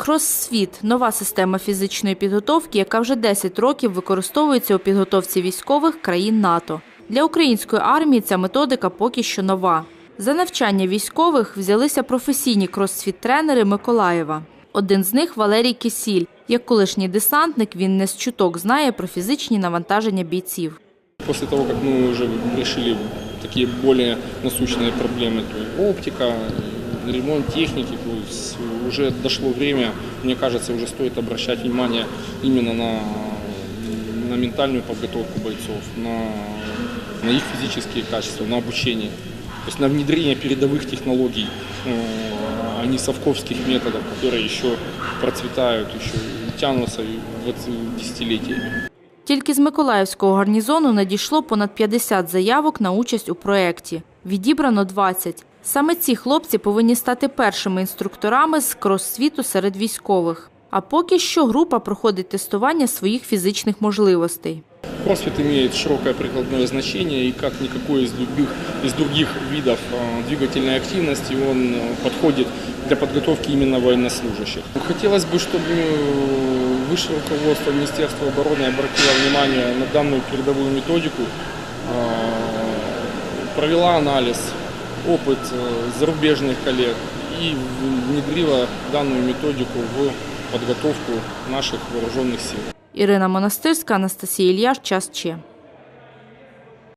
Кросфіт нова система фізичної підготовки, яка вже 10 років використовується у підготовці військових країн НАТО. Для української армії ця методика поки що нова. За навчання військових взялися професійні кросфіт-тренери Миколаєва. Один з них Валерій Кисіль. Як колишній десантник, він не з чуток знає про фізичні навантаження бійців. После того, как мы уже решили такие более насущные проблемы, то есть оптика, ремонт техники, то есть уже дошло время, мне кажется, уже стоит обращать внимание именно на, на ментальную подготовку бойцов, на, на их физические качества, на обучение. То есть на внедрение передовых технологий, э, а не совковских методов, которые еще процветают, еще тянутся в десятилетиями. Тільки з Миколаївського гарнізону надійшло понад 50 заявок на участь у проєкті. Відібрано 20. Саме ці хлопці повинні стати першими інструкторами з крос-світу серед військових. А поки що група проходить тестування своїх фізичних можливостей. Кроссфит имеет широкое прикладное значение и как никакой из других, из других видов э, двигательной активности он э, подходит для подготовки именно военнослужащих. Хотелось бы, чтобы э, высшее руководство Министерства обороны обратило внимание на данную передовую методику, э, провела анализ, опыт э, зарубежных коллег и внедрила данную методику в подготовку наших вооруженных сил. Ірина Монастирська, Анастасія Ільяш, Час Че.